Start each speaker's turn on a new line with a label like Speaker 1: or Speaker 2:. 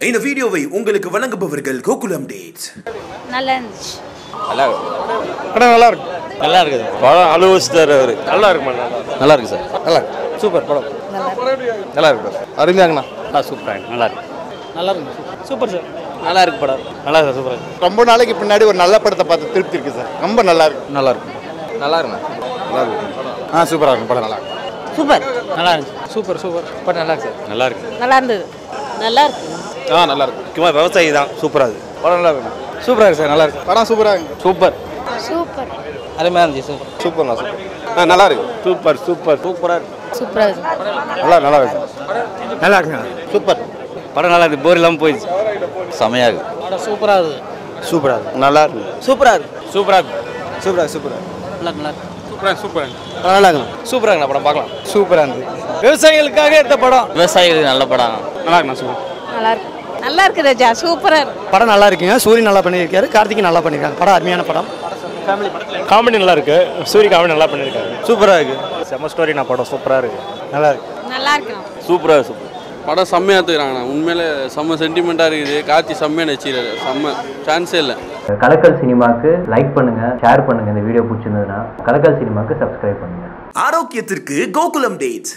Speaker 1: இந்த வீடியோவை உங்களுக்கு வழங்குபவர்கள் கோகுலம் டேட்ஸ்
Speaker 2: நல்லா இருந்துச்சு
Speaker 3: படம் நல்லா இருக்கு
Speaker 4: நல்லா இருக்குது படம் அலுவலிச்சிட்டார் அவர்
Speaker 3: நல்லா இருக்குமா
Speaker 4: நல்லா இருக்கு சார்
Speaker 3: நல்லா இருக்கு சூப்பர் படம் நல்லா இருக்கு படம் அருமையாங்கண்ணா
Speaker 4: நல்லா சூப்பராக நல்லா இருக்கு
Speaker 5: நல்லா இருக்கு சூப்பர் சார்
Speaker 4: நல்லா இருக்கு படம் நல்லா இருக்கு சூப்பராக இருக்கு
Speaker 3: ரொம்ப நாளைக்கு பின்னாடி ஒரு நல்ல படத்தை பார்த்து திருப்தி இருக்கு சார் ரொம்ப நல்லா இருக்கு
Speaker 4: நல்லா இருக்கு நல்லா இருக்குண்ணா
Speaker 3: நல்லா இருக்கு ஆ சூப்பராக இருக்கும் படம் நல்லா இருக்கு
Speaker 2: சூப்பர்
Speaker 5: நல்லா இருந்துச்சு சூப்பர் சூப்பர் பட் நல்லா இருக்கு சார்
Speaker 4: நல்லா இருக்கு
Speaker 2: நல்லா இருந்தது நல்லா இருக்கு
Speaker 3: ஆ நல்லா இருக்கு
Speaker 4: முக்கியமாக விவசாயி தான் சூப்பராக இருக்கு
Speaker 3: படம் நல்லா இருக்கு
Speaker 5: சூப்பராக இருக்கு சார் நல்லா இருக்கு
Speaker 3: படம் சூப்பராக இருக்கு
Speaker 5: சூப்பர்
Speaker 2: சூப்பர்
Speaker 5: அருமையாக இருந்துச்சு சூப்பர்
Speaker 3: சூப்பர்ண்ணா சூப்பர் ஆ நல்லா இருக்கு
Speaker 4: சூப்பர் சூப்பர் சூப்பராக இருக்கு
Speaker 2: சூப்பராக இருக்கு
Speaker 3: நல்லா நல்லா இருக்கு
Speaker 5: நல்லா இருக்குங்க
Speaker 3: சூப்பர்
Speaker 4: படம் நல்லா இருக்கு போர் இல்லாமல் போயிடுச்சு செமையாக இருக்கு
Speaker 5: படம் சூப்பராக இருக்குது
Speaker 3: சூப்பராக இருக்கு நல்லா இருக்கு
Speaker 5: சூப்பராக இருக்கு
Speaker 4: சூப்பராக இருக்கு
Speaker 3: சூப்பராக சூப்பராக
Speaker 5: நல்லா இருக்கு நல்லா இருக்கு
Speaker 3: சூப்பராக சூப்பராக
Speaker 5: நல்லா இருக்குண்ணா
Speaker 4: சூப்பராக படம் பார்க்கலாம்
Speaker 3: சூப்பராக இருந்துச்சு
Speaker 5: விவசாயிகளுக்காக எடுத்த படம்
Speaker 4: விவசாயிகளுக்கு நல்ல படம்
Speaker 3: நல்லா இருக்குண்ணா சூப்பர்
Speaker 2: நல்லா இருக்கு நல்லா இருக்கு ராஜா சூப்பராக இருக்கு.
Speaker 5: படம் நல்லா இருக்குங்க. சூரியன் நல்லா பண்ணியிருக்காரு. கார்த்திக் நல்லா பண்ணியிருக்காங்க. படம் அருமையான படம்.
Speaker 6: காமெடி நல்லா இருக்கு. சூரிய காமெடி நல்லா பண்ணியிருக்காரு.
Speaker 4: சூப்பராக இருக்கு.
Speaker 6: செம்ம ஸ்டோரி நான் படம் சூப்பராக இருக்கு.
Speaker 5: நல்லா இருக்கு.
Speaker 2: நல்லா இருக்கு
Speaker 4: சூப்பராக சூப்பர்
Speaker 7: படம் செம்மையாக எடுத்துக்கிறாங்கண்ணா. உண்மையிலே செம்ம சென்டிமெண்ட்டாக இருக்குது. கார்த்தி செம்மையாக நடிச்சிருக்காரு. செம்ம சான்ஸே இல்லை.
Speaker 8: கலக்கல் சினிமாக்கு லைக் பண்ணுங்க ஷேர் பண்ணுங்க. இந்த வீடியோ பிடிச்சிருந்ததுன்னா கலக்கல் சினிமாக்கு சப்ஸ்கிரைப் பண்ணுங்க.
Speaker 1: ஆரோக்கியத்திற்கு கோகுலம் டேட்ஸ்